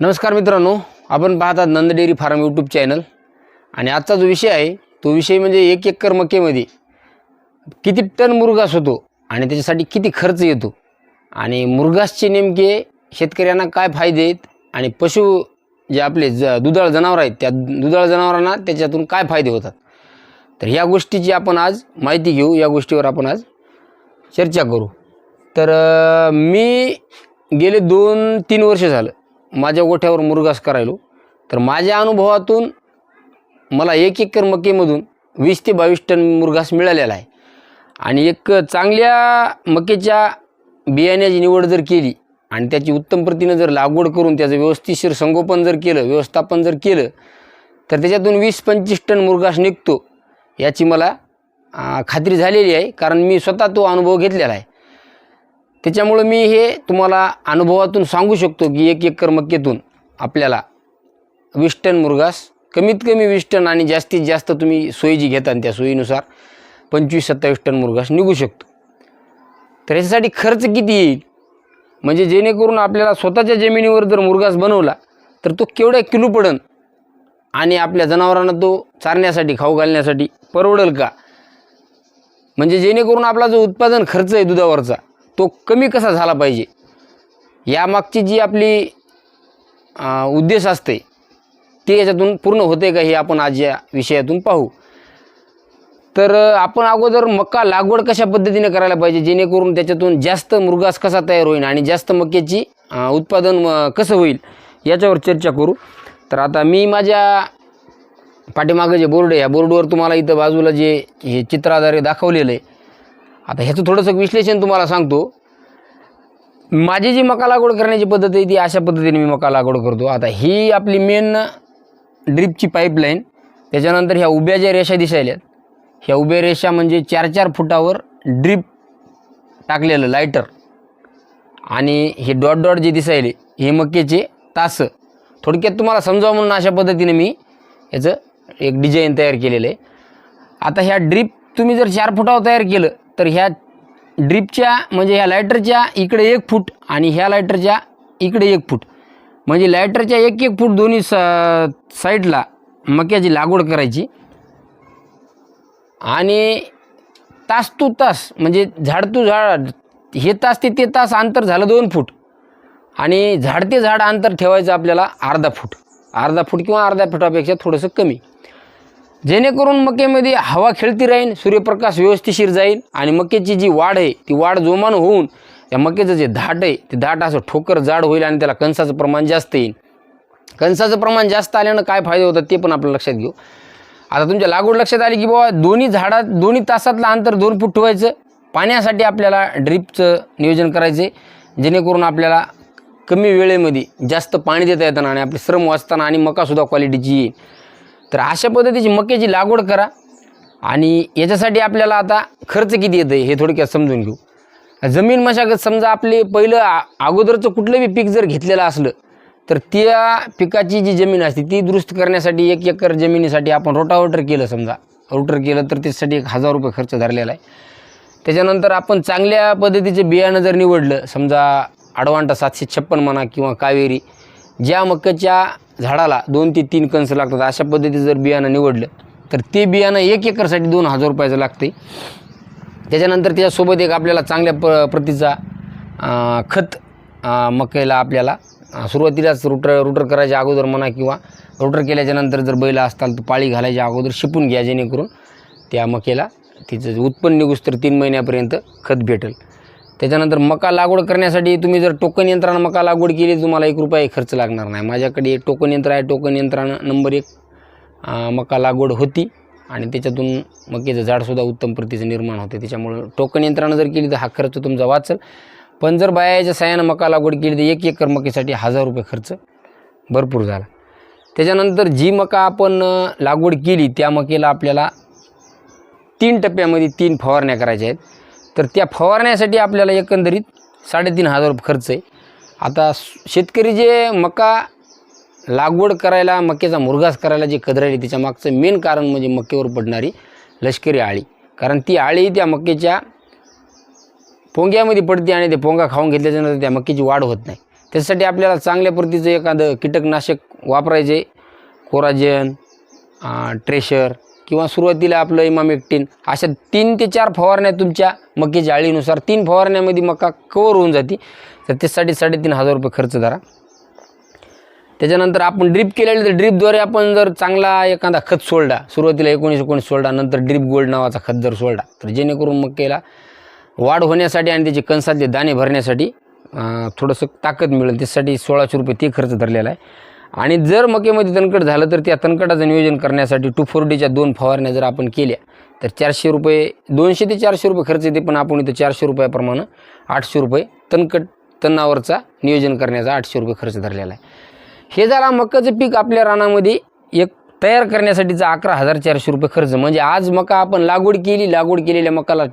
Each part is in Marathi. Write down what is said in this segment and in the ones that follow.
नमस्कार मित्रांनो आपण पाहतात Nand dairy farm YouTube channel आणि आजचा जो विषय आहे तो विषय म्हणजे एक एकर मक्यामध्ये किती टन मुरगास होतो आणि त्याच्यासाठी किती खर्च येतो? आणि मुरगासचे नेमके शेतकऱ्यांना काय फायदे आहेत? आणि पशु जे आपले ज दुधाळ जनावर आहेत त्या दुधाळ जनावरांना त्याच्यातून काय फायदे होतात? तर ह्या गोष्टीची आपण आज माहिती घेऊ या गोष्टीवर आपण आज चर्चा करू. तर मी गेले दोन तीन वर्ष झालं. माझ्या गोठ्यावर मुरगास करायलो. तर माझ्या अनुभवातून मला एक एकर मकेमधून वीस ते बावीस टन मुरघास मिळालेला आहे. आणि एक चांगल्या मकेच्या बियाण्याची निवड जर केली आणि त्याची उत्तम प्रतीनं जर लागवड करून त्याचं व्यवस्थितशीर संगोपन जर केलं व्यवस्थापन जर केलं तर त्याच्यातून वीस पंचवीस टन मुरघास निघतो याची मला खात्री झालेली आहे. कारण मी स्वतः तो अनुभव घेतलेला आहे. त्याच्यामुळं मी हे तुम्हाला अनुभवातून सांगू शकतो की एक एकर मक्केतून आपल्याला वीस टन कमीत कमी वीस टन आणि जास्तीत जास्त तुम्ही सोयी जी घेता त्या सोयीनुसार पंचवीस सत्तावीस टन मुरगास निघू शकतो. तर याच्यासाठी खर्च किती येईल? म्हणजे जेणेकरून आपल्याला स्वतःच्या जमिनीवर जर मुरगास बनवला तर तो केवढ्या किलो पडन? आणि आपल्या जनावरांना तो चारण्यासाठी खाऊ घालण्यासाठी परवडेल का? म्हणजे जेणेकरून आपला जो उत्पादन खर्च आहे दुधावरचा तो कमी कसा झाला पाहिजे? यामागची जी आपली उद्देश असते ते याच्यातून पूर्ण होते का हे आपण आज या विषयातून पाहू. तर आपण अगोदर मका लागवड कशा पद्धतीने करायला पाहिजे? जेणेकरून त्याच्यातून जास्त मृगास कसा तयार होईल आणि जास्त मक्याची उत्पादन कसं होईल याच्यावर चर्चा करू. तर आता मी माझ्या पाठीमागं जे बोर्ड आहे या बोर्डवर तुम्हाला इथं बाजूला जे हे चित्राद्वारे दाखवलेलं आहे आता ह्याचं थोडंसं विश्लेषण तुम्हाला सांगतो. माझी जी मका लागवड करण्याची पद्धत आहे ती अशा पद्धतीने मी मका लागवड करतो. आता ही आपली मेन ड्रीपची पाईपलाईन त्याच्यानंतर ह्या उभ्या ज्या रेषा दिसायल्यात ह्या उभ्या रेषा म्हणजे चार चार फुटावर ड्रीप टाकलेलं लायटर आणि हे डॉट डॉट जे दिसायले हे मक्याचे तास. थोडक्यात तुम्हाला समजावं म्हणून अशा पद्धतीने मी याचं एक डिझाईन तयार केलेलं आहे. आता ह्या ड्रीप तुम्ही जर चार फुटावर तयार केलं तर ह्या ड्रीपच्या म्हणजे ह्या लायटरच्या इकडे एक फूट आणि ह्या लायटरच्या इकडे एक फूट. म्हणजे लायटरच्या एक एक फूट दोन्ही सा साईडला मक्याची लागवड करायची. आणि तास तू तास म्हणजे झाड तू झाड हे तास ते ते तास अंतर झालं दोन फूट. आणि झाड ते झाड अंतर ठेवायचं आपल्याला अर्धा फूट. अर्धा फूट किंवा अर्ध्या फुटापेक्षा थोडंसं कमी. जेणेकरून मक्यामध्ये हवा खेळती राहील सूर्यप्रकाश व्यवस्थिशीर जाईल आणि मक्याची जी वाढ आहे ती वाढ जोमानं होऊन त्या मक्याचं जे धाट आहे ते धाट असं ठोकर जाड होईल आणि त्याला कणसाचं प्रमाण जास्त येईल. कणसाचं प्रमाण जास्त आल्यानं काय फायदे होतात ते पण आपलं लक्षात घेऊ. आता तुमच्या लागवड लक्षात आली की बाबा दोन्ही झाडात दोन्ही तासातलं अंतर दोन फूट ठेवायचं. पाण्यासाठी आपल्याला ड्रीपचं नियोजन करायचं आहे जेणेकरून आपल्याला कमी वेळेमध्ये जास्त पाणी देता येताना आणि आपले श्रम वाचताना आणि मकासुद्धा क्वालिटीची येईल. तर अशा पद्धतीची मक्याची लागवड करा. आणि याच्यासाठी आपल्याला आता खर्च किती येतं हे थोडक्यात समजून घेऊ. जमीन मशागत समजा आपले पहिलं अगोदरचं कुठलं बी पीक जर घेतलेलं असलं तर त्या पिकाची जी जमीन असते ती दुरुस्त करण्यासाठी एक एकर जमिनीसाठी आपण रोटावटर केलं समजा. रोटर केलं तर त्याच्यासाठी एक हजार रुपये खर्च धरलेला आहे. त्याच्यानंतर आपण चांगल्या पद्धतीचे बियाणं जर निवडलं समजा अडवांटा सातशे छप्पन म्हणा किंवा कावेरी ज्या मक्याच्या झाडाला दोन ते तीन कंस लागतात. अशा पद्धतीचं जर बियाणं निवडलं तर ते बियाणं एक एकरसाठी दोन हजार रुपयाचं लागते. त्याच्यानंतर त्याच्यासोबत एक आपल्याला चांगल्या प प्रतीचा खत मकईला मक्याला आपल्याला सुरुवातीलाच रुटर रुटर करायच्या अगोदर म्हणा किंवा रुटर केल्याच्यानंतर जर बैल असताल तर पाळी घालायच्या अगोदर शिपून घ्या जेणेकरून त्या मक्याला तिचं उत्पन्न निघूस तर तीन महिन्यापर्यंत खत भेटेल. त्याच्यानंतर मका लागवड करण्यासाठी तुम्ही जर टोकन यंत्रानं मका लागवड केली तर तुम्हाला एक रुपया खर्च लागणार नाही. माझ्याकडे एक टोकन यंत्र आहे. टोकन यंत्रानं नंबर एक मका लागवड होती आणि त्याच्यातून मकेचं झाडसुद्धा उत्तम प्रतीचं निर्माण होते. त्याच्यामुळं टोकन यंत्रानं जर केली तर हा खर्च तुमचा वाचल. पण जर बायाच्या साह्यानं मका लागवड केली तर एक एकर मकेसाठी हजार रुपये खर्च भरपूर झाला. त्याच्यानंतर जी मका आपण लागवड केली त्या मकेला आपल्याला तीन टप्प्यामध्ये तीन फवारण्या करायच्या आहेत. तर त्या फवारण्यासाठी आपल्याला एकंदरीत साडेतीन हजार खर्च आहे. आता शेतकरी जे मका लागवड करायला मक्याचा मुरघास करायला जे कदरायली त्याच्या मागचं मेन कारण म्हणजे मक्यावर पडणारी लष्करी आळी. कारण ती आळी त्या मक्याच्या पोंग्यामध्ये पडते आणि ते पोंगा खाऊन घेतल्याच्यानंतर त्या मक्याची वाढ होत नाही. त्यासाठी आपल्याला चांगल्या प्रतीचं एखादं कीटकनाशक वापरायचे. कोराजेन ट्रेशर किंवा सुरुवातीला आपलं इमाम एकटीन अशा तीन ते चार फवारण्या तुमच्या मक्याच्या आळीनुसार तीन फवारण्यामध्ये मका कवर होऊन जाते. तर त्यासाठी साडेतीन हजार रुपये खर्च धरा. त्याच्यानंतर आपण ड्रीप केलेलं तर ड्रीपद्वारे आपण जर चांगला एखादा खत सोडला सुरुवातीला एकोणीस एकोणीस सोडला नंतर ड्रीप गोल्ड नावाचा खत जर सोडला तर जेणेकरून मक्याला वाढ होण्यासाठी आणि त्याचे कणसातले दाणे भरण्यासाठी थोडंसं ताकद मिळेल. त्यासाठी सोळाशे रुपये ते खर्च धरलेला आहे. आणि जर मकेमध्ये तणकट झालं तर त्या तणकटाचं नियोजन करण्यासाठी टू फोर डीच्या दोन फवारण्या जर आपण केल्या तर चारशे रुपये दोनशे ते चारशे रुपये खर्च येते पण आपण इथं चारशे रुपयाप्रमाणे आठशे रुपये तणकट तणावरचा नियोजन करण्याचा आठशे रुपये खर्च धरलेला आहे. हे झाला मकाचं पीक आपल्या रानामध्ये एक तयार करण्यासाठीचा अकरा हजार चारशे रुपये खर्च. म्हणजे आज मका आपण लागवड केली लागवड केलेल्या मकाला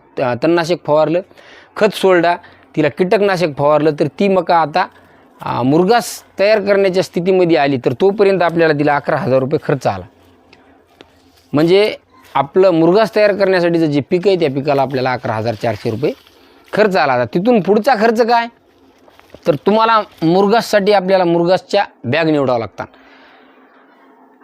तणनाशक फवारलं खत सोडला तिला कीटकनाशक फवारलं तर ती मका आता मुरगास तयार करण्याच्या स्थितीमध्ये आली तर तोपर्यंत आपल्याला तिला अकरा हजार रुपये खर्च आला. म्हणजे आपलं मुरगास तयार करण्यासाठीचं जे पीक आहे त्या पिकाला आपल्याला अकरा हजार चारशे रुपये खर्च आला. आता तिथून पुढचा खर्च काय? तर तुम्हाला मुरगाससाठी आपल्याला मुरगासच्या बॅग निवडावं लागतात.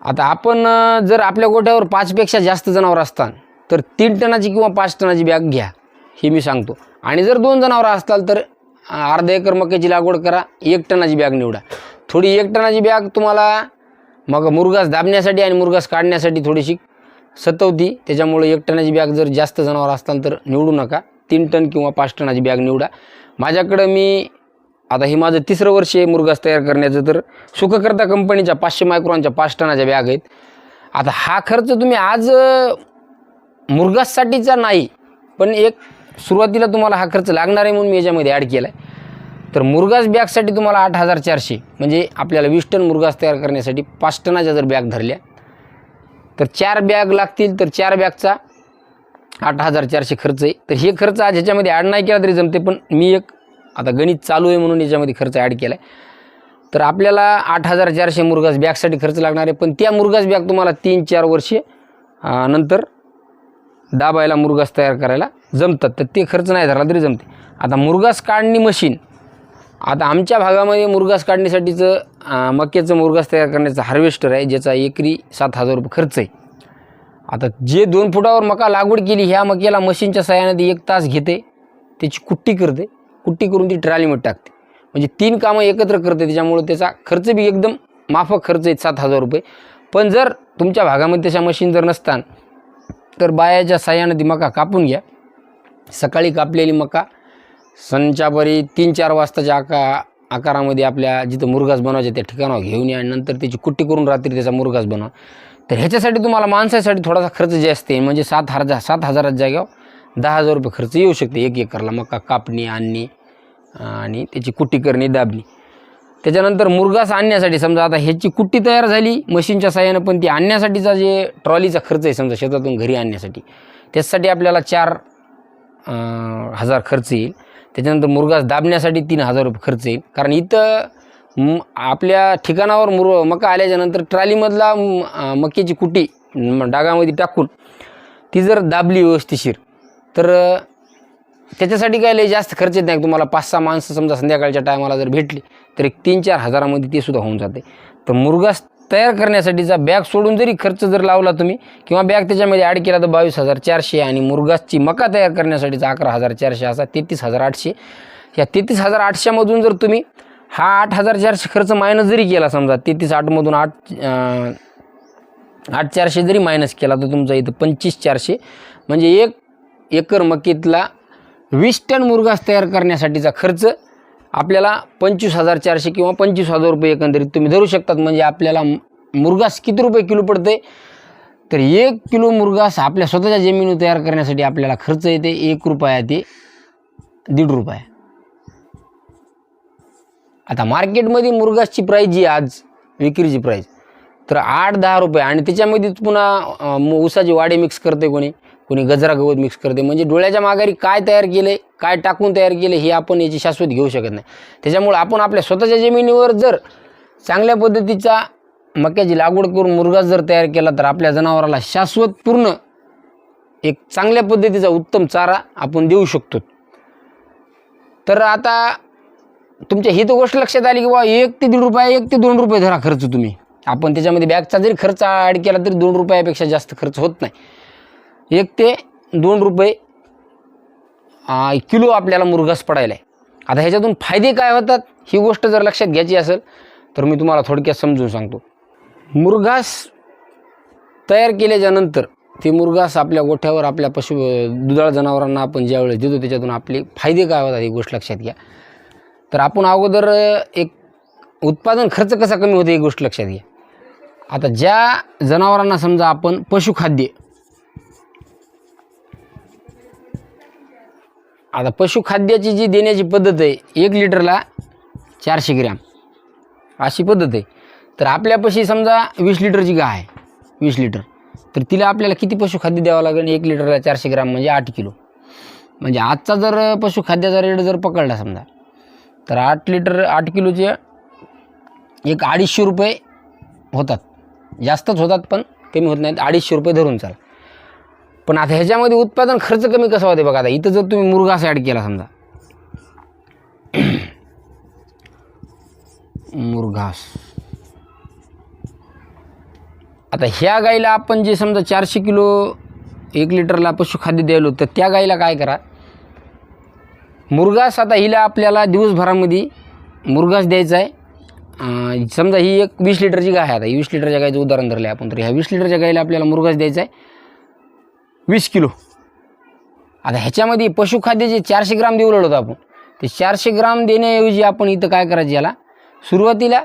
आता आपण जर आपल्या गोठ्यावर पाचपेक्षा जास्त जनावर असतात तर तीन टनाची किंवा पाच टनाची बॅग घ्या हे मी सांगतो. आणि जर दोन जनावरं असताल तर अर्धा एकर मक्याची लागवड करा एक टनाची बॅग निवडा. थोडी एक टनाची बॅग तुम्हाला मग मुरगास दाबण्यासाठी आणि मुरगास काढण्यासाठी थोडीशी सतवती. त्याच्यामुळे एक टनाची बॅग जर जास्त जनावर असताल तर निवडू नका. तीन टन किंवा पाच टनाची बॅग निवडा. माझ्याकडं मी आता हे माझं तिसरं वर्ष आहे मुरगास तयार करण्याचं तर सुखकर्ता कंपनीच्या पाचशे मायक्रॉनच्या पाच टनाच्या बॅग आहेत. आता हा खर्च तुम्ही आज मुरगाससाठीचा नाही पण एक सुरुवातीला तुम्हाला हा खर्च लागणार आहे म्हणून मी याच्यामध्ये ॲड केला आहे तर मुरगास बॅगसाठी तुम्हाला आठ हजार चारशे म्हणजे आपल्याला वीस टन मुरगास तयार करण्यासाठी पाच टनाच्या जर बॅग धरल्या तर चार बॅग लागतील तर चार बॅगचा आठ हजार चारशे खर्च आहे. तर हे खर्च आज ह्याच्यामध्ये ॲड नाही केला तरी जमते पण मी एक आता गणित चालू आहे म्हणून याच्यामध्ये खर्च ॲड केला आहे तर आपल्याला आठ हजार चारशे मुरगास बॅगसाठी खर्च लागणार आहे पण त्या मुरगास बॅग तुम्हाला तीन चार वर्षे नंतर दाबायला मुरगास तयार करायला जमतात तर ते खर्च नाही धरला तरी जमते. आता मुरगास काढणी मशीन आता आमच्या भागामध्ये मुरगास काढणीसाठीचं मक्याचं मुरगास तयार करण्याचं हार्वेस्टर आहे ज्याचा एकरी सात हजार रुपये खर्च आहे. आता जे दोन फुटावर मका लागवड केली ह्या मक्याला मशीनच्या सहाय्याने ती एक तास घेते त्याची कुट्टी करते कुट्टी करून ती ट्रॅलीमध्ये टाकते. म्हणजे तीन कामं एकत्र करते त्याच्यामुळं त्याचा खर्च बी एकदम माफक खर्च आहे सात हजार रुपये. पण जर तुमच्या भागामध्ये तशा मशीन जर नसतान तर बायाच्या सहाय्याने ती मका कापून घ्या. सकाळी कापलेली मका संचापरी तीन चार वाजताच्या आका आकारामध्ये आपल्या जिथं मुरघास बनवायचे त्या ठिकाणावर घेऊन या आणि नंतर त्याची कुट्टी करून रात्री त्याचा मुरघास बनवा. तर ह्याच्यासाठी तुम्हाला माणसासाठी थोडासा खर्च जे असते म्हणजे सात हजार सात हजारात जागेवर दहा हजार रुपये खर्च येऊ शकते एक एकरला मका कापणी आणणे आणि त्याची कुट्टी करणे दाबणी. त्याच्यानंतर मुरघास आणण्यासाठी समजा आता ह्याची कुट्टी तयार झाली मशीनच्या साह्यानं पण ती आणण्यासाठीचा जे ट्रॉलीचा खर्च आहे समजा शेतातून घरी आणण्यासाठी त्याच्यासाठी आपल्याला चार हजार खर्च येईल. त्याच्यानंतर मुरगास दाबण्यासाठी तीन हजार रुपये खर्च येईल. कारण इथं म आपल्या ठिकाणावर मुर मका आल्याच्यानंतर ट्रॉलीमधला मक्याची कुटी डागामध्ये टाकून ती जर दाबली व्यवस्थिशीर तर त्याच्यासाठी काय लय जास्त खर्च येत नाही. तुम्हाला पाच सहा माणसं समजा संध्याकाळच्या टायमाला जर भेटली तर एक तीन चार हजारामध्ये ते सुद्धा होऊन जाते. तर मुरगास तयार करण्यासाठीचा बॅग सोडून जरी खर्च जर लावला तुम्ही किंवा बॅग त्याच्यामध्ये ॲड केला तर बावीस हजार चारशे आणि मुरगासची मका तयार करण्यासाठीचा अकरा हजार चारशे असा तेहतीस हजार आठशे. या तेहतीस हजार आठशेमधून जर तुम्ही हा आठ हजार चारशे खर्च मायनस जरी केला समजा तेहतीस आठमधून आठ आठ चारशे जरी मायनस केला तर तुमचा इथं पंचवीस चारशे. म्हणजे एक एकर मकीतला वीस टन मुरगास तयार करण्यासाठीचा खर्च आपल्याला पंचवीस हजार चारशे किंवा पंचवीस हजार रुपये एकंदरीत तुम्ही धरू शकतात. म्हणजे आपल्याला मुरगास किती रुपये किलो पडते तर एक किलो मुरगास आपल्या स्वतःच्या जमिनी तयार करण्यासाठी आपल्याला खर्च येते. एक रुपया ते दीड रुपया. आता मार्केटमध्ये मुरगासची प्राईज जी आज विक्रीची प्राईज तर आठ दहा रुपये. आणि त्याच्यामध्ये पुन्हा म- ऊसाचे वाडे मिक्स करते कोणी. कोणी गजरा गवत मिक्स करते म्हणजे डोळ्याच्या माघारी काय तयार केले काय टाकून तयार केले हे आपण याची शाश्वत घेऊ शकत नाही. त्याच्यामुळं आपण आपल्या स्वतःच्या जमिनीवर जर चांगल्या पद्धतीचा मक्याची लागवड करून मुरगा जर तयार केला तर आपल्या जनावराला शाश्वत पूर्ण एक चांगल्या पद्धतीचा उत्तम चारा आपण देऊ शकतो. तर आता तुमच्या ही तर गोष्ट लक्षात आली की बा एक ते दीड रुपये एक ते दोन रुपये धरा खर्च तुम्ही. आपण त्याच्यामध्ये बॅगचा जरी खर्च ॲड केला तरी दोन रुपयापेक्षा जास्त खर्च होत नाही. एक ते दोन रुपये किलो आपल्याला मुरघास पडायला आहे आता ह्याच्यातून फायदे काय होतात ही गोष्ट जर लक्षात घ्यायची असेल तर मी तुम्हाला थोडक्यात समजून सांगतो. मुरघास तयार केल्याच्यानंतर ते मुरघास आपल्या गोठ्यावर आपल्या पशु दुधाळ जनावरांना आपण ज्यावेळेस देतो त्याच्यातून आपले फायदे काय होतात ही गोष्ट लक्षात घ्या. तर आपण अगोदर एक उत्पादन खर्च कसा कमी होतो ही गोष्ट लक्षात घ्या. आता ज्या जनावरांना समजा आपण पशुखाद्य आता पशुखाद्याची जी देण्याची पद्धत आहे एक लिटरला चारशे ग्रॅम. अशी पद्धत आहे. तर आपल्यापाशी समजा वीस लिटरची गाय आहे वीस लिटर. तर तिला आपल्याला किती पशुखाद्य द्यावं लागेल? एक लिटरला चारशे ग्रॅम म्हणजे आठ किलो. म्हणजे आजचा जर पशुखाद्याचा रेट जर पकडला समजा तर आठ लिटर आठ किलोचे एक अडीचशे रुपये होतात. जास्तच होतात पण कमी होत नाहीत. अडीचशे रुपये धरून चाल. पण आता ह्याच्यामध्ये उत्पादन खर्च कमी कसा होते बघा आता? इथं जर तुम्ही मुरघास ॲड केला समजा. मुरघास आता ह्या गाईला आपण जे समजा चारशे किलो एक लिटरला पशुखाद्य द्यायलो तर त्या गाईला काय करा? मुरघास आता हिला आपल्याला दिवसभरामध्ये मुरघास द्यायचा आहे. समजा ही एक वीस लिटरची गाय आहे आता. वीस लिटरच्या गायचं उदाहरण धरलं आहे आपण. तर ह्या वीस लिटरच्या गाईला आपल्याला मुरघास द्यायचा आहे. वीस किलो. आता ह्याच्यामध्ये पशुखाद्य जे चारशे ग्राम देऊ होतं आपण. ते चारशे ग्राम देण्याऐवजी आपण इथं काय करायचं याला? सुरुवातीला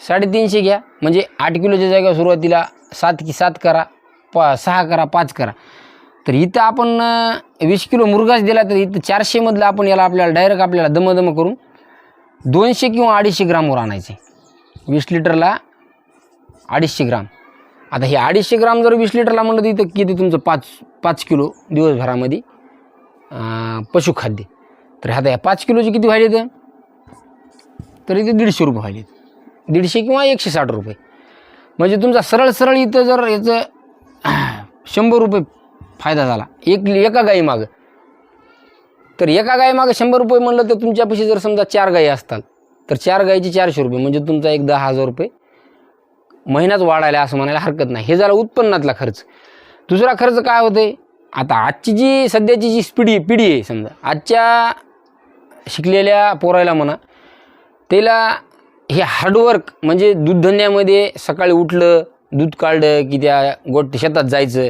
साडेतीनशे घ्या. म्हणजे आठ किलोच्या जागेवर सुरुवातीला सात की सात करा पा सहा करा पाच करा. तर इथं आपण वीस किलो मुरगाच दिला तर इथं चारशेमधलं आपण याला आपल्याला डायरेक्ट आपल्याला दमदम करून दोनशे किंवा अडीचशे ग्रामवर आणायचे. वीस लिटरला अडीचशे ग्राम. आता हे अडीचशे ग्राम जर वीस लिटरला म्हणलं तर इथं किती तुमचं पाच पाच किलो दिवसभरामध्ये पशुखाद्य. तर आता या पाच किलोचे किती व्हायले तर तर इथे दीडशे रुपये व्हायले दीडशे किंवा एकशे साठ रुपये. म्हणजे तुमचा सरळ सरळ इथं जर याचं शंभर रुपये फायदा झाला. एक एका गाईमागं तर एका गाईमागं शंभर रुपये म्हणलं तर तुमच्यापाशी जर समजा चार गाई असतात तर चार गाईचे चारशे रुपये. म्हणजे तुमचा एक दहा हजार रुपये महिनाच वाढायला असं म्हणायला हरकत नाही. हे झालं उत्पन्नातला खर्च. दुसरा खर्च काय होते? आता आजची जी सध्याची जी स्पिडी पिढी आहे समजा. आजच्या शिकलेल्या पोरायला म्हणा त्याला हे हार्डवर्क म्हणजे दूधधंद्यामध्ये सकाळी उठलं दूध काढलं की त्या गोट शेतात जायचं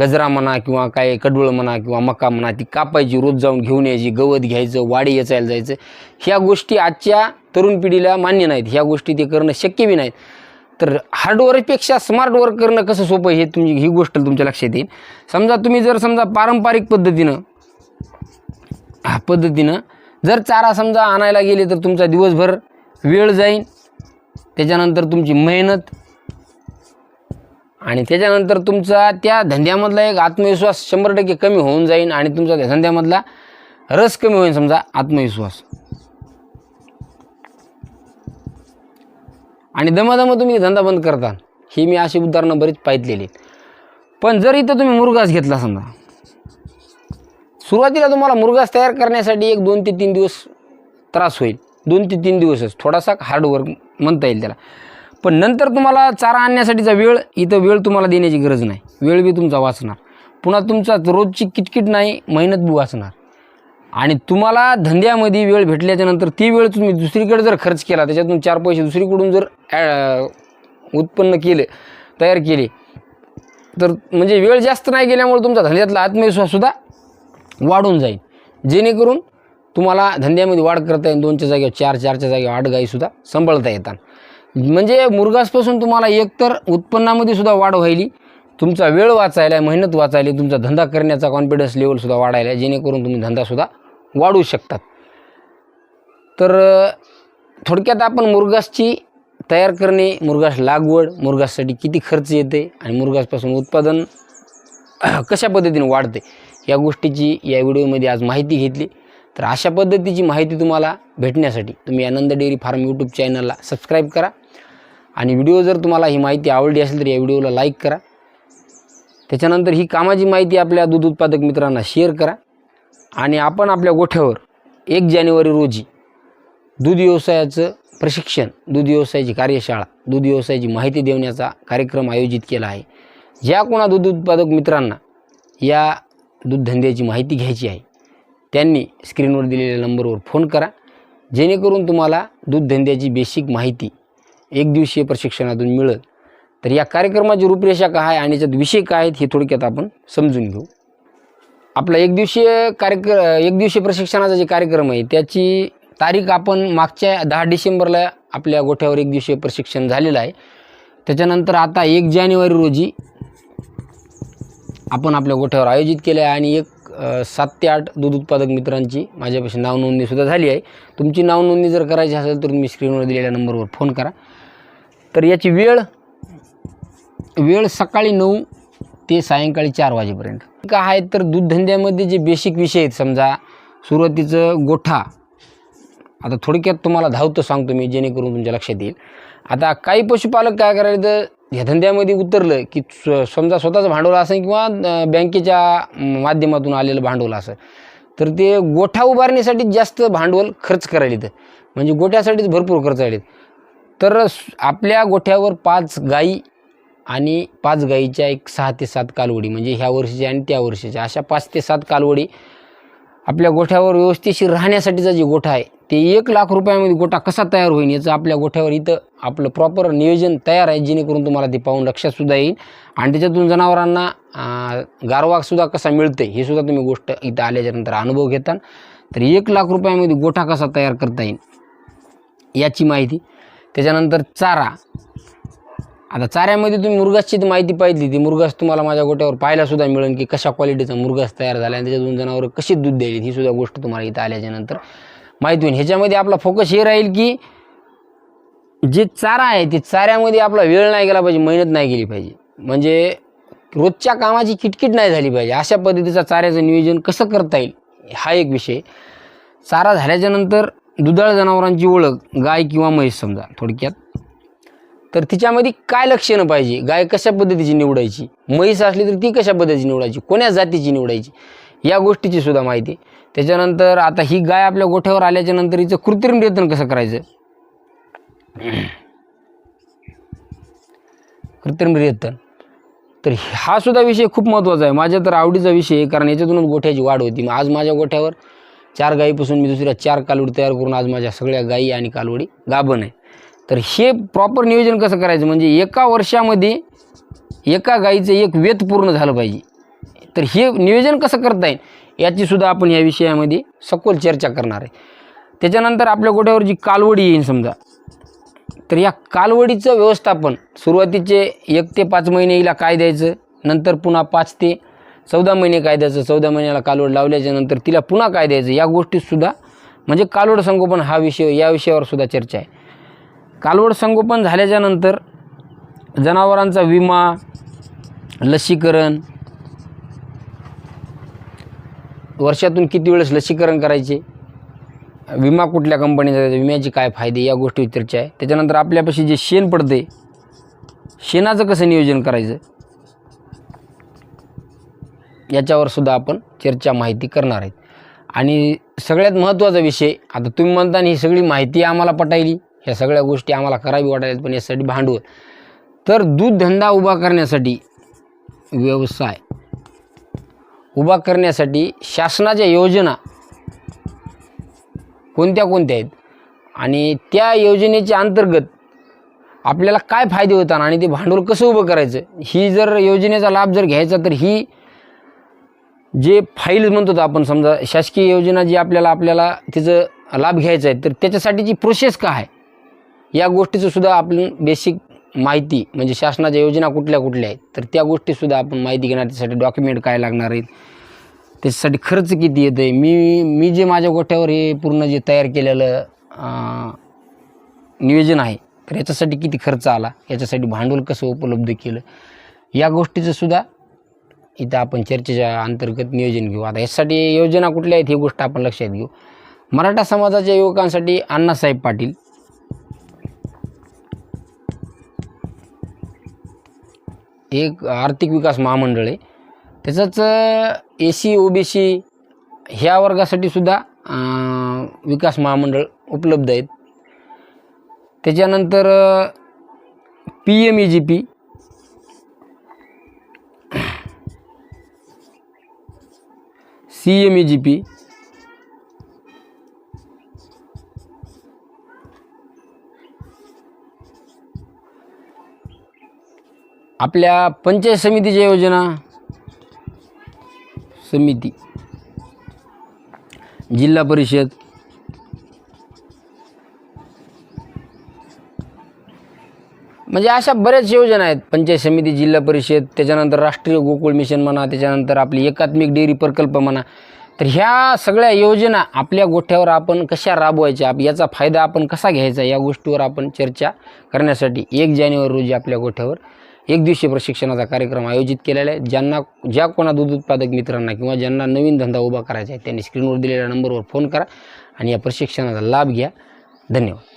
गजरा म्हणा किंवा काय कडवळ म्हणा किंवा मका म्हणा ती कापायची रोज जाऊन घेऊन यायची गवत घ्यायचं वाडी याचायला जायचं. ह्या गोष्टी आजच्या तरुण पिढीला मान्य नाहीत. ह्या गोष्टी ते करणं शक्य बी नाहीत. तर हार्डवर्कपेक्षा स्मार्ट वर्क करणं कसं सोपं आहे हे तुमची ही गोष्ट तुमच्या लक्षात येईल. समजा तुम्ही जर समजा पारंपरिक पद्धतीनं हा पद्धतीनं जर चारा समजा आणायला गेले तर तुमचा दिवसभर वेळ जाईल त्याच्यानंतर तुमची मेहनत आणि त्याच्यानंतर तुमचा त्या धंद्यामधला एक आत्मविश्वास शंभर टक्के कमी होऊन जाईल आणि तुमचा त्या धंद्यामधला रस कमी होईल समजा आत्मविश्वास. आणि दमादमा तुम्ही धंदा बंद करता. ही मी अशी उदाहरणं बरीच पाहितलेली आहेत पण जर इथं तुम्ही मुरगास घेतला समजा. सुरुवातीला तुम्हाला मुरगास तयार करण्यासाठी एक दोन ते तीन दिवस त्रास होईल. दोन ते तीन दिवसच. थोडासा हार्डवर्क म्हणता येईल त्याला. पण नंतर तुम्हाला चारा आणण्यासाठीचा वेळ इथं वेळ तुम्हाला देण्याची गरज नाही. वेळ बी तुमचा वाचणार. पुन्हा तुमचा रोजची किटकिट नाही मेहनत बी वाचणार. आणि तुम्हाला धंद्यामध्ये वेळ भेटल्याच्यानंतर ती वेळ तुम्ही दुसरीकडे जर खर्च केला त्याच्यातून चार पैसे दुसरीकडून जर ॲ- उत्पन्न केले तयार केले तर म्हणजे वेळ जास्त नाही गेल्यामुळे तुमचा धंद्यातला आत्मविश्वाससुद्धा वाढून जाईल. जेणेकरून तुम्हाला धंद्यामध्ये वाढ करता येईल दोनच्या जागेवर चार चारच्या जागेवर आठ गाईसुद्धा सांभाळता येतात. म्हणजे मुरगासपासून तुम्हाला एकतर उत्पन्नामध्ये सुद्धा वाढ व्हायली तुमचा वेळ वाचायला मेहनत वाचायला तुमचा धंदा करण्याचा कॉन्फिडन्स लेवलसुद्धा वाढायला जेणेकरून तुम्ही धंदासुद्धा वाढू शकतात. तर थोडक्यात आपण मुरगासची तयार करणे मुरगास लागवड मुरगाससाठी किती खर्च येते आणि मुरगासपासून उत्पादन कशा पद्धतीने वाढते या गोष्टीची या व्हिडिओमध्ये आज माहिती घेतली. तर अशा पद्धतीची माहिती तुम्हाला भेटण्यासाठी तुम्ही आनंद डेअरी फार्म यूट्यूब चॅनलला सबस्क्राईब करा आणि व्हिडिओ जर तुम्हाला ही माहिती आवडली असेल तर या व्हिडिओला लाईक करा. त्याच्यानंतर ही कामाची माहिती आपल्या दूध उत्पादक मित्रांना शेअर करा. आणि आपण आपल्या गोठ्यावर एक जानेवारी रोजी दूध व्यवसायाचं प्रशिक्षण दूध व्यवसायाची कार्यशाळा दूध व्यवसायाची माहिती देण्याचा कार्यक्रम आयोजित केला आहे. ज्या कोणा दूध उत्पादक मित्रांना या दूध धंद्याची माहिती घ्यायची आहे त्यांनी स्क्रीनवर दिलेल्या नंबरवर फोन करा. जेणेकरून तुम्हाला दूध धंद्याची बेसिक माहिती एक दिवसीय प्रशिक्षणातून मिळेल. तर या कार्यक्रमाची रूपरेषा काय आहे आणि याच्यात विषय काय आहेत हे थोडक्यात आपण समजून घेऊ. आपला एक दिवसीय कार्यक्र एक दिवसीय प्रशिक्षणाचा जे कार्यक्रम आहे त्याची तारीख आपण मागच्या दहा डिसेंबरला आपल्या गोठ्यावर एक दिवसीय प्रशिक्षण झालेलं आहे. त्याच्यानंतर आता एक जानेवारी रोजी आपण आपल्या गोठ्यावर आयोजित केलं आहे आणि एक सात ते आठ दूध उत्पादक मित्रांची माझ्यापाशी नावनोंदणीसुद्धा झाली आहे. तुमची नावनोंदणी जर करायची असेल तर तुम्ही स्क्रीनवर दिलेल्या नंबरवर फोन करा. तर याची वेळ वेळ सकाळी नऊ ते सायंकाळी चार वाजेपर्यंत. का आहेत तर दूध धंद्यामध्ये जे बेसिक विषय आहेत समजा सुरुवातीचं गोठा. आता थोडक्यात तुम्हाला धावतं सांगतो मी जेणेकरून तुमच्या लक्षात येईल. आता काही पशुपालक काय करायचं तर ह्या धंद्यामध्ये उतरलं की समजा स्वतःचं भांडवल असेल किंवा बँकेच्या माध्यमातून आलेलं भांडवल असं. तर ते गोठा उभारण्यासाठी जास्त भांडवल खर्च करायला येतं. म्हणजे गोठ्यासाठीच भरपूर खर्च आले तर आपल्या गोठ्यावर पाच गाई आणि पाच गाईच्या एक सहा ते सात कालवडी म्हणजे ह्या वर्षीच्या आणि त्या वर्षीच्या अशा पाच ते सात कालवडी आपल्या गोठ्यावर व्यवस्थितशीर राहण्यासाठीचा जे गोठा आहे ते एक लाख रुपयामध्ये गोठा कसा तयार होईल याचं आपल्या गोठ्यावर इथं आपलं प्रॉपर नियोजन तयार आहे जेणेकरून तुम्हाला ते पाहून लक्षातसुद्धा येईल. आणि त्याच्यातून जनावरांना गारवासुद्धा कसा मिळते हे सुद्धा तुम्ही गोष्ट इथं आल्याच्यानंतर अनुभव घेता तर एक लाख रुपयामध्ये गोठा कसा तयार करता येईल याची माहिती. त्याच्यानंतर चारा. आता चाऱ्यामध्ये तुम्ही मुरगासची तर माहिती पाहिली ती मुरगास तुम्हाला माझ्या गोट्यावर पाहायला सुद्धा मिळेल की कशा क्वालिटीचा मुरगास तयार झाला आणि त्याच्यातून जनावरं कशी दूध द्यायची ही सुद्धा गोष्ट तुम्हाला इथं आल्याच्यानंतर माहिती होईल. ह्याच्यामध्ये आपला फोकस हे राहील की जे चारा आहे ते चाऱ्यामध्ये आपला वेळ नाही गेला पाहिजे मेहनत नाही गेली पाहिजे. म्हणजे रोजच्या कामाची किटकिट नाही झाली पाहिजे. अशा पद्धतीचा चाऱ्याचं नियोजन कसं करता येईल हा एक विषय. चारा झाल्याच्यानंतर दुधाळ जनावरांची ओळख गाय किंवा म्हैस समजा थोडक्यात. तर तिच्यामध्ये काय लक्षणं पाहिजे? गाय कशा पद्धतीची निवडायची? म्हैस असली तर ती कशा पद्धतीची निवडायची? कोण्या जातीची निवडायची? या गोष्टीची सुद्धा माहिती. त्याच्यानंतर आता ही गाय आपल्या गोठ्यावर आल्याच्यानंतर हिचं कृत्रिम रेतन कसं करायचं? कृत्रिम रेतन. तर हा सुद्धा विषय खूप महत्त्वाचा आहे. माझ्या तर आवडीचा विषय आहे कारण याच्यातूनच गोठ्याची वाढ होती. मग आज माझ्या गोठ्यावर चार गायीपासून मी दुसऱ्या चार कालवडी तयार करून आज माझ्या सगळ्या गायी आणि कालवडी गाभण आहे. तर हे प्रॉपर नियोजन कसं करायचं? म्हणजे एका वर्षामध्ये एका गाईचं एक वेत पूर्ण झालं पाहिजे. तर हे नियोजन कसं करता येईल? याचीसुद्धा आपण या विषयामध्ये सखोल चर्चा करणार आहे. त्याच्यानंतर आपल्या गोट्यावर जी कालवडी येईल समजा तर या कालवडीचं व्यवस्थापन सुरुवातीचे एक ते पाच महिने हिला काय द्यायचं? नंतर पुन्हा पाच ते चौदा महिने काय द्यायचं? चौदा महिन्याला कालवड लावल्याच्या नंतर तिला पुन्हा काय द्यायचं? या गोष्टीतसुद्धा म्हणजे कालवड संगोपन हा विषय या विषयावर सुद्धा चर्चा आहे. कालवड संगोपन झाल्याच्यानंतर जनावरांचा विमा लसीकरण वर्षातून किती वेळेस लसीकरण करायचे विमा कुठल्या कंपनीचा आहे, विम्याचे काय फायदे या गोष्टी चर्चा आहे. त्याच्यानंतर आपल्यापाशी जे शेण पडते शेणाचं कसं नियोजन करायचं याच्यावर सुद्धा आपण चर्चा माहिती करणार आहेत. आणि सगळ्यात महत्त्वाचा विषय आता तुम्ही म्हणता ही सगळी माहिती आम्हाला पटायली. ह्या सगळ्या गोष्टी आम्हाला करावी वाटायला पण यासाठी भांडवल. तर दूध धंदा उभा करण्यासाठी व्यवसाय. उभा करण्यासाठी शासनाच्या योजना कोणत्या कोणत्या आहेत? आणि त्या योजनेच्या अंतर्गत आपल्याला काय फायदे होतात आणि ते भांडवल कसं उभं करायचं? ही जर योजनेचा लाभ जर घ्यायचा तर ही जे फाईल म्हणतो आपण समजा शासकीय योजना जी आपल्याला आपल्याला तिचं लाभ घ्यायचा आहे तर त्याच्यासाठीची प्रोसेस काय आहे? या गोष्टीचं सुद्धा आपण बेसिक माहिती म्हणजे शासनाच्या योजना कुठल्या कुठल्या आहेत तर त्या गोष्टीसुद्धा आपण माहिती घेणार त्यासाठी डॉक्युमेंट काय लागणार आहेत त्याच्यासाठी खर्च किती येतं आहे मी मी जे माझ्या गोठ्यावर हे पूर्ण जे तयार केलेलं नियोजन आहे तर याच्यासाठी किती खर्च आला याच्यासाठी भांडवल कसं उपलब्ध केलं या गोष्टीचं सुद्धा इथं आपण चर्चेच्या अंतर्गत नियोजन घेऊ. आता यासाठी योजना कुठल्या आहेत ही गोष्ट आपण लक्षात घेऊ. मराठा समाजाच्या युवकांसाठी अण्णासाहेब पाटील एक आर्थिक विकास महामंडळ आहे. त्याचंच ए सी ओ बी सी ह्या वर्गासाठी सुद्धा विकास महामंडळ उपलब्ध आहेत. त्याच्यानंतर P M E G P C M E G P आपल्या पंचायत समितीच्या योजना. समिती. जिल्हा परिषद. म्हणजे अशा बऱ्याच योजना आहेत. पंचायत समिती जिल्हा परिषद त्याच्यानंतर राष्ट्रीय गोकुळ मिशन म्हणा त्याच्यानंतर आपली एकात्मिक डेअरी प्रकल्प म्हणा. तर ह्या सगळ्या योजना आपल्या गोठ्यावर आपण कशा राबवायच्या आप- याचा फायदा आपण कसा घ्यायचा या गोष्टीवर आपण चर्चा करण्यासाठी एक जानेवारी रोजी आपल्या गोठ्यावर एकदिवसीय प्रशिक्षणाचा कार्यक्रम आयोजित केलेला आहे. ज्यांना ज्या कोणा दूध उत्पादक मित्रांना किंवा ज्यांना नवीन धंदा उभा करायचा आहे त्यांनी स्क्रीनवर दिलेल्या नंबरवर फोन करा आणि या प्रशिक्षणाचा लाभ घ्या. धन्यवाद.